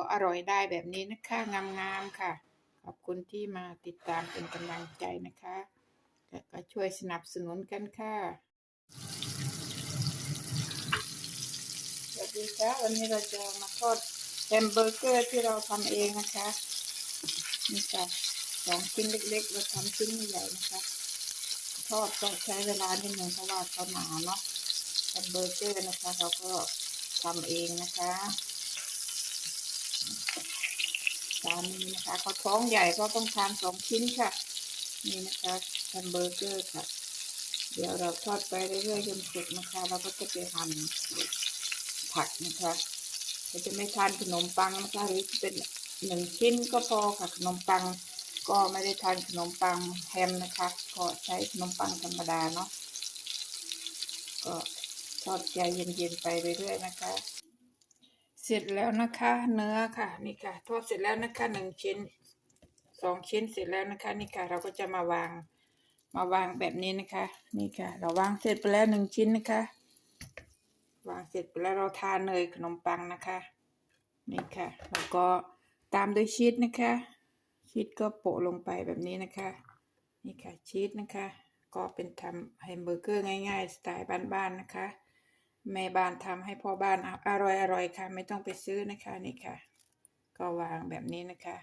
ก็อร่อยได้แบบนี้นะคะงามๆค่ะ ขอบคุณที่มาติดตามเป็นกำลังใจนะคะและก็ช่วยสนับสนุนกันค่ะสวัสดีค่ะวันนี้เราจะมาทอดแฮมเบอร์เกอร์ที่เราทำเองนะคะนี่ค่ะสองชิ้นเล็กๆเราทำชิ้นใหญ่นะคะทอดต้องใช้เวลานิดหนึ่งเพราะว่าเขาหนาเนาะแฮมเบอร์เกอร์นะคะ เราก็ทำเองนะคะ สามีนะคะเขาท้องใหญ่ก็ต้องทานสองชิ้นค่ะ นี่นะคะแฮมเบอร์เกอร์ค่ะ เดี๋ยวเราทอดไปเรื่อยๆจนสุกนะคะ เราก็จะไปหั่นผักนะคะเราจะไม่ทานขนมปังนะคะหรือเป็นหนึ่งชิ้นก็พอค่ะขนมปัง ก็ไม่ได้ทานขนมปังแฮมนะคะ ก็ใช้ขนมปังธรรมดาเนาะก็ทอดใจเย็นๆไปเรื่อยๆนะคะ ร็จแล้วนะคะ เนื้อค่ะนี่ค่ะทอดเสร็จแล้วนะคะหนึ่งชิ้นสองชิ้นเสร็จแล้วนะคะนี่ค่ะเราก็จะมาวางมาวางแบบนี้นะคะ นี่ค่ะ เราวางเสร็จไปแล้วหนึ่งชิ้นนะคะ วางเสร็จไปแล้วเราทาเนยขนมปังนะคะ นี่ค่ะแล้วก็ตามด้วยชีสนะคะ ชีสก็โปะลงไปแบบนี้นะคะ นี่ค่ะชีสนะคะ ก็เป็นทำแฮมเบอร์เกอร์ง่าย ๆ สไตล์บ้านๆนะคะ แม่บ้านทำให้พ่อบ้านอร่อยอร่อยๆค่ะ ไม่ต้องไปซื้อนะคะนี่ค่ะ ก็วางแบบนี้นะคะ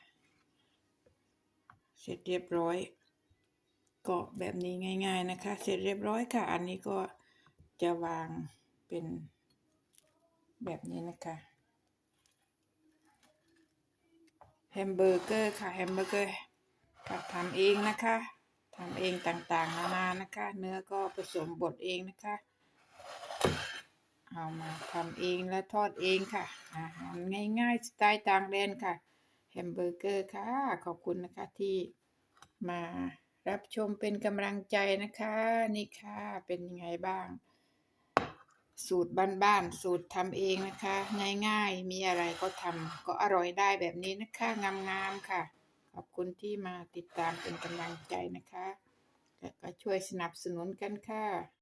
เสร็จเรียบร้อยก็แบบนี้ง่าย ๆนะคะ เสร็จเรียบร้อยค่ะ อันนี้ก็จะวางเป็นแบบนี้นะคะแฮมเบอร์เกอร์ค่ะแฮมเบอร์เกอร์ค่ะทำเองนะคะทำเองต่างๆนานานะคะ เนื้อก็ผสมบดเองนะคะ เอามาทำเองและทอดเองค่ะ อาหารง่ายๆสไตล์ต่างแดนค่ะ แฮมเบอร์เกอร์ค่ะ ขอบคุณนะคะที่มารับชมเป็นกำลังใจนะคะ นี่ค่ะ เป็นยังไงบ้าง สูตรบ้านๆสูตรทำเองนะคะ ง่ายๆ มีอะไรก็ทำก็อร่อยได้แบบนี้นะคะ งามๆค่ะ ขอบคุณที่มาติดตามเป็นกำลังใจนะคะ และก็ช่วยสนับสนุนกันค่ะ